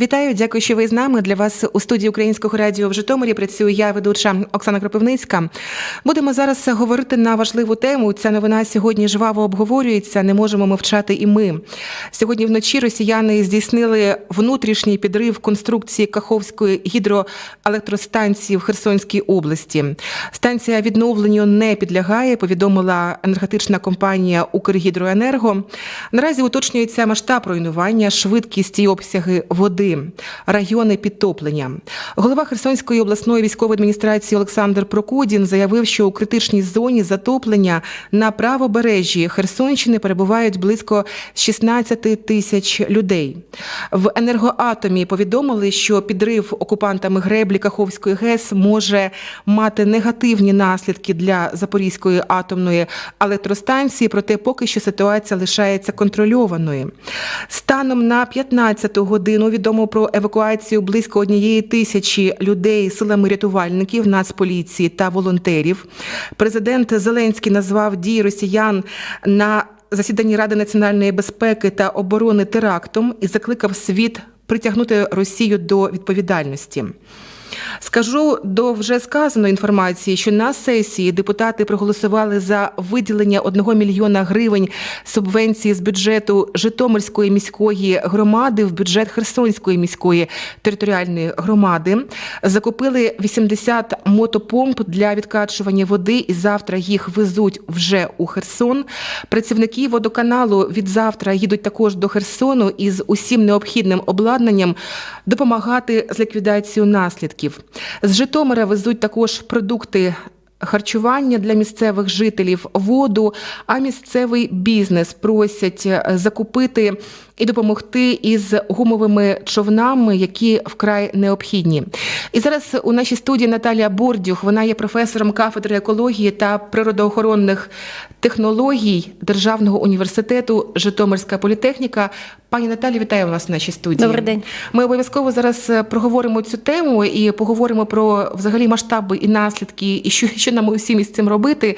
Вітаю, дякую, що ви з нами. Для вас у студії Українського радіо в Житомирі працюю я, ведуча Оксана Кропивницька. Будемо зараз говорити на важливу тему. Ця новина сьогодні жваво обговорюється. Не можемо мовчати і ми. Сьогодні вночі росіяни здійснили внутрішній підрив конструкції Каховської гідроелектростанції в Херсонській області. Станція відновленню не підлягає. Повідомила енергетична компанія Укргідроенерго. Наразі уточнюється масштаб руйнування, швидкість і обсяги води, райони підтоплення. Голова Херсонської обласної військової адміністрації Олександр Прокудін заявив, що у критичній зоні затоплення на правобережжі Херсонщини перебувають близько 16 тисяч людей. В енергоатомі повідомили, що підрив окупантами греблі Каховської ГЕС може мати негативні наслідки для Запорізької атомної електростанції, проте поки що ситуація лишається контрольованою. Станом на 15 годину відомо про евакуацію близько однієї тисячі людей силами рятувальників, нацполіції та волонтерів. Президент Зеленський назвав дії росіян на засіданні Ради національної безпеки та оборони терактом і закликав світ притягнути Росію до відповідальності. Скажу до вже сказаної інформації, що на сесії депутати проголосували за виділення 1 мільйона гривень субвенції з бюджету Житомирської міської громади в бюджет Херсонської міської територіальної громади. Закупили 80 мотопомп для відкачування води, і завтра їх везуть вже у Херсон. Працівники водоканалу від завтра їдуть також до Херсону із усім необхідним обладнанням допомагати з ліквідацією наслідків. З Житомира везуть також продукти. Харчування для місцевих жителів, воду, а місцевий бізнес просять е, закупити і допомогти із гумовими човнами, які вкрай необхідні. І зараз у нашій студії Наталія Бордюх. Вона є професором кафедри екології та природоохоронних технологій Державного університету Житомирська політехніка. Пані Наталі, вітаю вас в нашій студії. Добрий день. Ми обов'язково зараз е, проговоримо цю тему і поговоримо про взагалі масштаби і наслідки, і що, що нам усім із цим робити.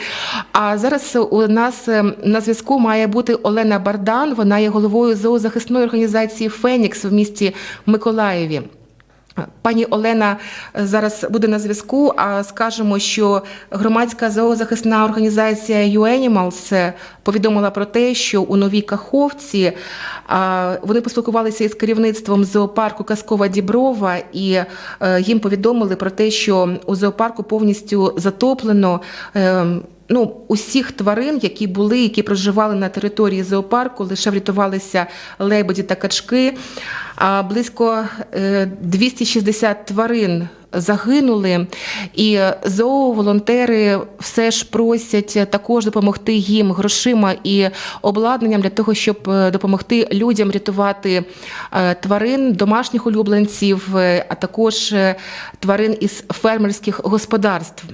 А зараз у нас е, на зв'язку має бути Олена Бардан. Вона є головою зоозахисної організації Фенікс в місті Миколаєві. Пані Олена зараз буде на зв'язку. А скажемо, що громадська зоозахисна організація UAnimals повідомила про те, що у новій Каховці вони поспілкувалися із керівництвом зоопарку Казкова Діброва, і е, їм повідомили про те, що у зоопарку повністю затоплено. е, Ну, усіх тварин, які були, які проживали на території зоопарку, лише врятувалися лебеді та качки. А близько е, 260 тварин загинули, і зооволонтери все ж просять також допомогти їм грошима і обладнанням для того, щоб е, допомогти людям рятувати е, тварин, домашніх улюбленців, е, а також е, тварин із фермерських господарств.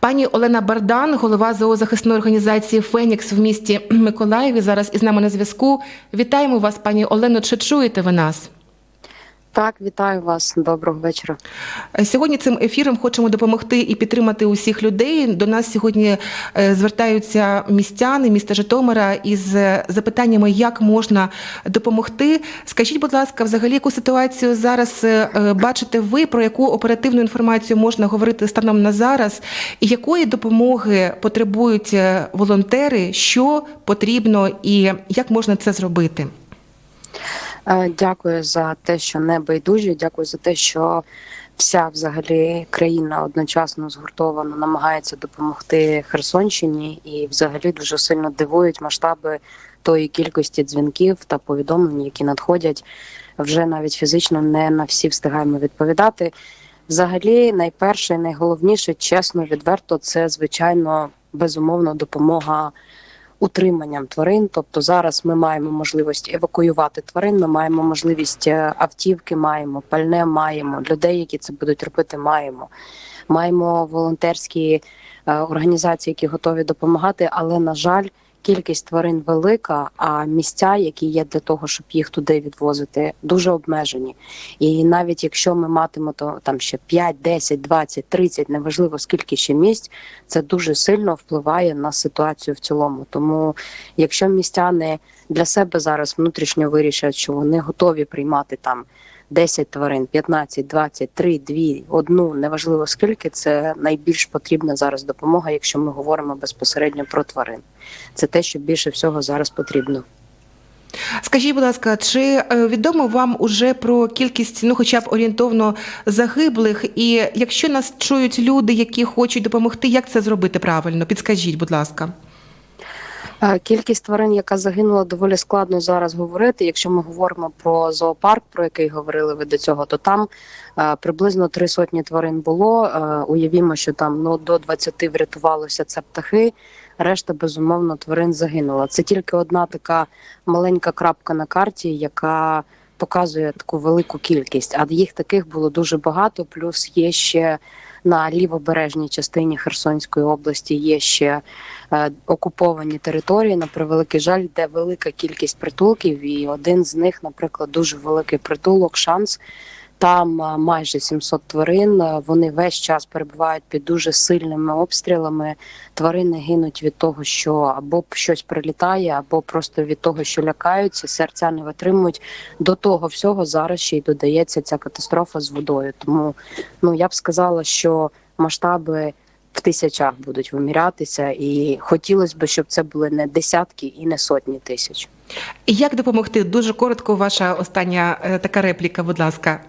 Пані Олена Бардан, голова зоозахисної організації Фенікс в місті Миколаєві, зараз із нами на зв'язку. Вітаємо вас, пані Олено. Чи чуєте ви нас? Так, вітаю вас. Доброго вечора. Сьогодні цим ефіром хочемо допомогти і підтримати усіх людей. До нас сьогодні е, звертаються містяни міста Житомира із е, запитаннями, як можна допомогти. Скажіть, будь ласка, взагалі яку ситуацію зараз е, е, бачите ви, про яку оперативну інформацію можна говорити станом на зараз, і якої допомоги потребують е, волонтери, що потрібно і як можна це зробити? Е, Дякую за те, що не байдужі. Дякую за те, що вся взагалі країна одночасно згуртовано намагається допомогти Херсонщині, і взагалі дуже сильно дивують масштаби тої кількості дзвінків та повідомлень, які надходять. Вже навіть фізично не на всі встигаємо відповідати. Взагалі, найперше, і найголовніше, чесно, відверто, це звичайно безумовно допомога утриманням тварин. Тобто зараз ми маємо можливість евакуювати тварин. Ми маємо можливість е, автівки, маємо пальне, маємо людей, які це будуть робити. Маємо, маємо волонтерські е, організації, які готові допомагати. Але на жаль, кількість тварин велика, а місця, які є для того, щоб їх туди відвозити, дуже обмежені. І навіть якщо ми матимемо то там ще 5, 10, 20, 30, неважливо скільки ще місць, це дуже сильно впливає на ситуацію в цілому. Тому, якщо містяни для себе зараз внутрішньо вирішать, що вони готові приймати там 10 тварин, 15, 20, 3, 2, одну, неважливо скільки, це найбільш потрібна зараз допомога, якщо ми говоримо безпосередньо про тварин. Це те, що більше всього зараз потрібно. Скажіть, будь ласка, чи е, відомо вам уже про кількість, ну хоча б орієнтовно загиблих? І якщо нас чують люди, які хочуть допомогти, як це зробити правильно? Підскажіть, будь ласка. Е, Кількість тварин, яка загинула, доволі складно зараз говорити. Якщо ми говоримо про зоопарк, про який говорили ви до цього, то там е, приблизно три сотні тварин було. Е, уявімо, що там ну до 20 врятувалося це птахи. Решта безумовно тварин загинула. Це тільки одна така маленька крапка на карті, яка показує таку велику кількість. А їх таких було дуже багато. Плюс є ще на лівобережній частині Херсонської області є ще е, окуповані території, на превеликий жаль, де велика кількість притулків, і один з них, наприклад, дуже великий притулок, шанс. Там е, майже 700 тварин. е, Вони весь час перебувають під дуже сильними обстрілами. Тварини гинуть від того, що або щось прилітає, або просто від того, що лякаються, серця не витримують. До того всього зараз ще й додається ця катастрофа з водою. Тому ну я б сказала, що масштаби в тисячах будуть вимірятися, і хотілося б, щоб це були не десятки і не сотні тисяч. Як допомогти? Дуже коротко, ваша остання е, така репліка, будь ласка.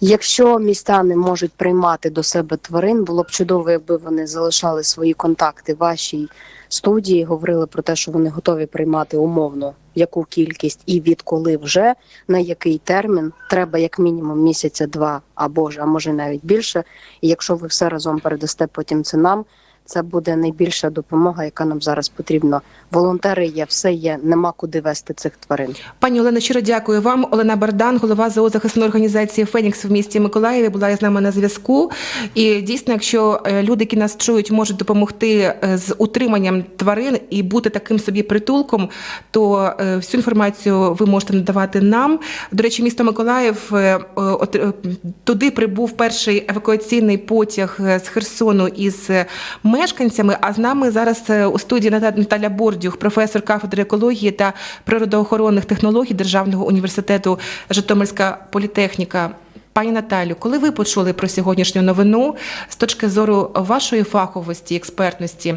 Якщо містяни можуть приймати до себе тварин, було б чудово, якби вони залишали свої контакти вашій студії, говорили про те, що вони готові приймати умовно яку кількість і відколи вже на який термін треба як мінімум місяця два або ж а може навіть більше. І якщо ви все разом передасте потім це нам, це буде найбільша допомога, яка нам зараз потрібна. Волонтери є, все є, нема куди вести цих тварин. Пані Олено, щиро дякую вам. Олена Бардан, голова зоозахисної організації Фенікс в місті Миколаєві, була з нами на зв'язку. І дійсно, якщо е, люди, які нас чують, можуть допомогти е, з утриманням тварин і бути таким собі притулком, то е, всю інформацію ви можете надавати нам. До речі, місто Миколаїв туди прибув перший евакуаційний потяг з Херсону із е, мешканцями. А з нами зараз е, у студії Ната- Наталя Бордюх, професор кафедри екології та природоохоронних технологій Державного університету Житомирська політехніка. Пані Наталю, коли ви почули про сьогоднішню новину з точки зору вашої фаховості, експертності,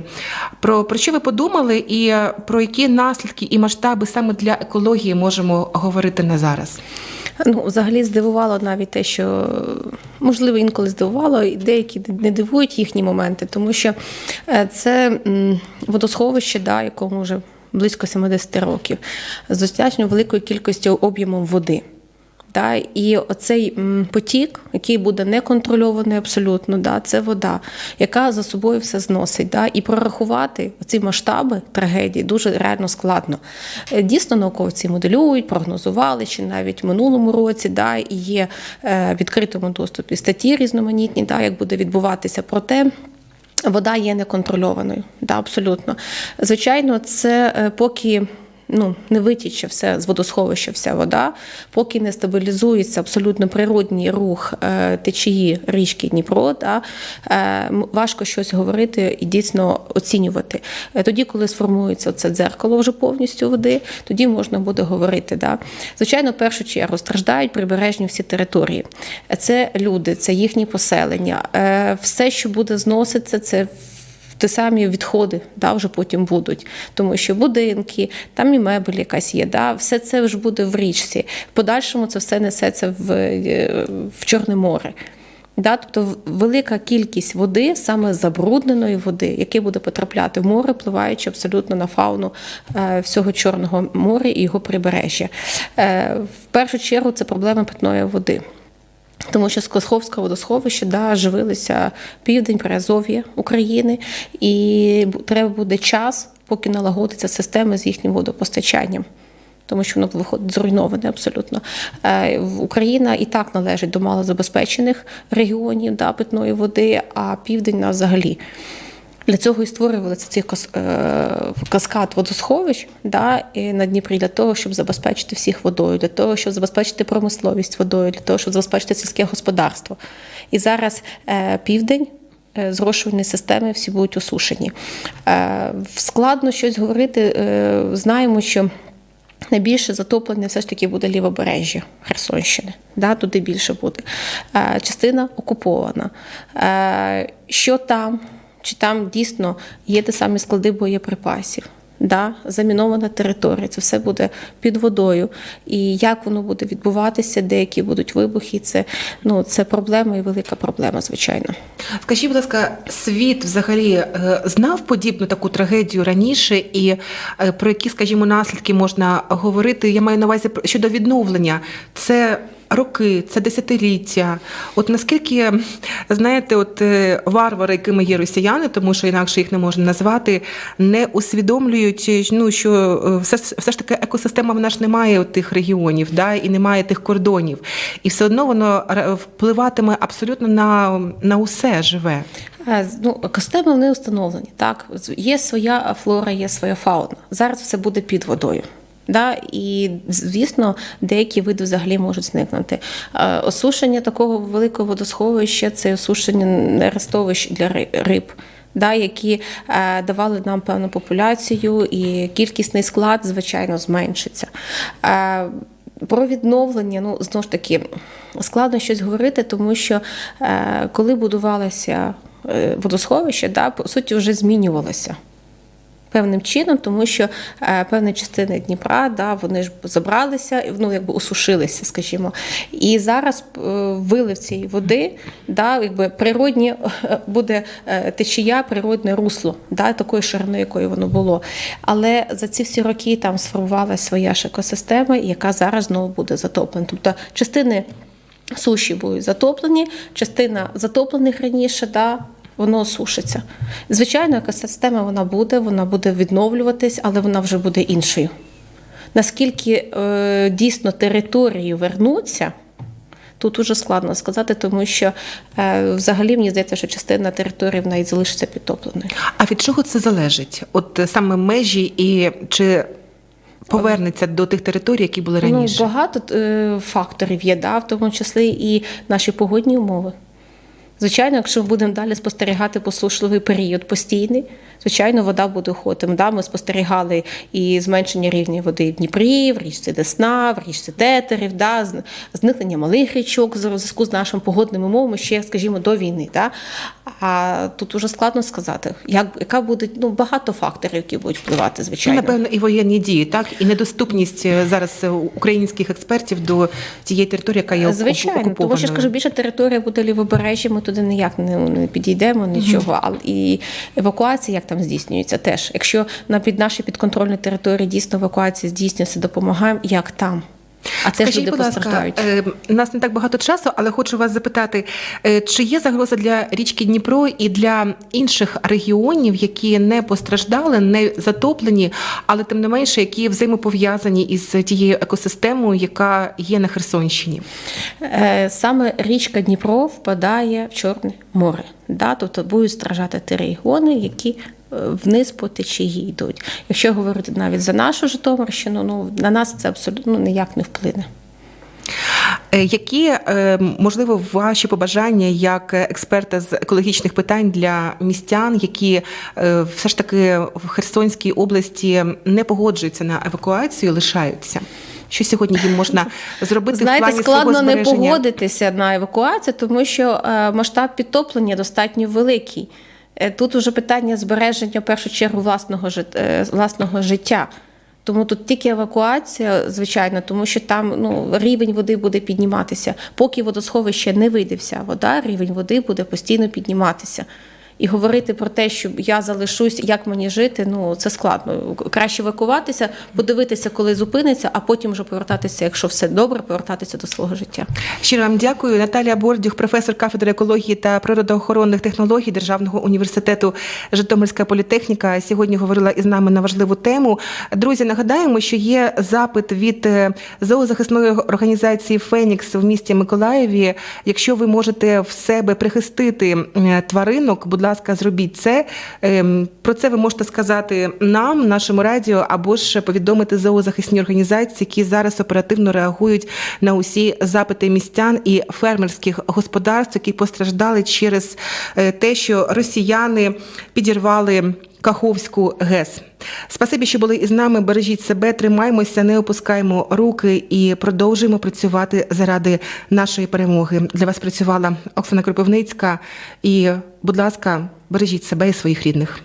про, про що ви подумали і е, про які наслідки і масштаби саме для екології можемо говорити на зараз? Ну, взагалі здивувало навіть те, що можливо інколи здивувало, і деякі не дивують їхні моменти, тому що е, це водосховище, да, якому вже близько 70 років, з достатньо великою кількістю об'ємом води. Да, і оцей потік, який буде неконтрольований абсолютно, да, це вода, яка за собою все зносить. Да, і прорахувати ці масштаби трагедії дуже реально складно. Е, Дійсно, науковці моделюють, прогнозували ще навіть в минулому році, да, і є е, в відкритому доступі статті різноманітні, да, як буде відбуватися. Проте вода є неконтрольованою. Да, абсолютно. Звичайно, це е, поки. Ну, не витіче все з водосховища, вся вода, поки не стабілізується абсолютно природній рух е, течії річки Дніпро, да, е, важко щось говорити і дійсно оцінювати. Е, тоді, коли сформується це дзеркало вже повністю води, тоді можна буде говорити. Да. Звичайно, в першу чергу страждають прибережні всі території. Це люди, це їхні поселення. Все, що буде зноситися, це ті самі відходи да, вже потім будуть, тому що будинки, там і мебель якась є, да, все це вже буде в річці. В подальшому це все несеться в, е, в Чорне море. Да, тобто велика кількість води, саме забрудненої води, яке буде потрапляти в море, впливаючи абсолютно на фауну е, всього Чорного моря і його прибережжя. Е, в першу чергу це проблема питної води. Тому що з Косховського водосховища да, живилися південь, Приазов'я України, і треба буде час, поки налагодиться система з їхнім водопостачанням. Тому що воно виходить зруйноване абсолютно. Е, Україна і так належить до малозабезпечених регіонів да, питної води, а південь у нас взагалі. Для цього і створювалися ці е, каскад водосховищ да, і на Дніпрі для того, щоб забезпечити всіх водою, для того, щоб забезпечити промисловість водою, для того, щоб забезпечити сільське господарство. І зараз е, південь. е, Зрошувальні системи всі будуть осушені. Складно щось говорити. Знаємо, що Найбільше затоплення все ж таки буде лівобережжя Херсонщини. Да, туди більше буде. Частина окупована. Що там? Чи там дійсно є ті самі склади боєприпасів? Да, замінована територія, це все буде під водою. І як воно буде відбуватися, деякі будуть вибухи, це, ну, це проблема і велика проблема, звичайно. Скажіть, будь ласка, світ взагалі е, знав подібну таку трагедію раніше, і е, про які, скажімо, наслідки можна говорити? Я маю на увазі щодо відновлення. Це роки, це десятиліття. От наскільки знаєте, от е, варвари, якими є росіяни, тому що інакше їх не можна назвати, не усвідомлюють, е, ну що е, все, ж- все ж таки екосистема вона ж не має от тих регіонів, да, і немає тих кордонів. І все одно воно впливатиме абсолютно на, на усе живе. Ну, екосистеми вони встановлені. Так, є своя флора, є своя фауна. Зараз все буде під водою. Да, і звісно, деякі види взагалі можуть зникнути. Е, Осушення такого великого водосховища це осушення нерестовищ для риб. Да, які е, давали нам певну популяцію, і кількісний склад, звичайно, зменшиться. Е, про відновлення, ну знову ж таки, складно щось говорити, тому що е, коли будувалося е, водосховище, да, по суті, вже змінювалося. Певним чином, тому що е, певні частини Дніпра, да, вони ж забралися, ну якби осушилися, скажімо. І зараз е, вилив цієї води, да, якби природні е, буде течія, природне русло, да, такої ширини, якою воно було. Але за ці всі роки там сформувалася своя ж екосистема, яка зараз знову буде затоплена. Тобто частини суші будуть затоплені, частина затоплених раніше, да, воно сушиться. Звичайно, екосистема вона буде, вона буде відновлюватись, але вона вже буде іншою. Наскільки е, дійсно території вернуться, тут уже складно сказати, тому що е, взагалі мені здається, що частина території навіть залишиться підтопленою. А від чого це залежить? От саме межі і чи повернеться до тих територій, які були раніше? Ну, багато е, факторів є, да, в тому числі і наші погодні умови. Звичайно, якщо ми будемо далі спостерігати посушливий період постійний, звичайно, вода буде уходити. Да, ми спостерігали і зменшення рівня води в Дніпрі, в річці Десна, в річці Тетерів, да, зникнення малих річок в зв'язку з нашими погодними умовами ще, скажімо, до війни. Да. А тут уже складно сказати, як, яка буде ну, багато факторів, які будуть впливати, Ну, звичайно. напевно, і воєнні дії, так і недоступність е, зараз е, українських експертів до тієї території, яка є Звичайно, тому що я ж кажу, більше територія буде лівобережжя, ми туди ніяк не, не підійдемо, нічого. Але і евакуація, як там здійснюється, теж. Якщо на під наші підконтрольні території дійсно евакуація здійснюється, допомагаємо, як там. А це ж люди будь ласка, постраждають. е, у нас не так багато часу, але хочу вас запитати, е, чи є загроза для річки Дніпро і для інших регіонів, які не постраждали, не затоплені, але тим не менше, які взаємопов'язані із тією екосистемою, яка є на Херсонщині? Е, Саме річка Дніпро впадає в Чорне море. Да? Тобто будуть страждати ті регіони, які вниз по течії йдуть. Якщо говорити навіть за нашу Житомирщину, ну на нас це абсолютно ніяк не вплине. Е, Які е, можливо ваші побажання як експерта з екологічних питань для містян, які е, все ж таки в Херсонській області не погоджуються на евакуацію, лишаються? Що сьогодні їм можна зробити в плані складно свого не погодитися на евакуацію, тому що масштаб підтоплення достатньо великий. Е, Тут уже питання збереження в першу чергу власного е, власного життя. Тому тут тільки евакуація, звичайно, тому що там ну, рівень води буде підніматися. Поки водосховище не вийде вся вода, рівень води буде постійно підніматися. І говорити про те, що я залишусь, як мені жити, ну це складно. Краще евакуватися, подивитися, коли зупиниться, а потім вже повертатися, якщо все добре, повертатися до свого життя. Щиро вам дякую. Наталія Бордюх, професор кафедри екології та природоохоронних технологій Державного університету Житомирська політехніка. Сьогодні говорила із нами на важливу тему. Друзі, нагадаємо, що є запит від е, зоозахисної організації Фенікс в місті Миколаєві. Якщо ви можете в себе прихистити е, тваринок, будь ласка, зробіть це. Ем, Про це ви можете сказати нам, нашому радіо, або ж повідомити зоозахисні організації, які зараз оперативно реагують на усі запити містян і фермерських господарств, які постраждали через е, те, що росіяни підірвали Каховську ГЕС. Спасибі, що були із нами. Бережіть себе, тримаймося, не опускаємо руки і продовжуємо працювати заради нашої перемоги. Для вас працювала Оксана Кропивницька. І, будь ласка, бережіть себе і своїх рідних.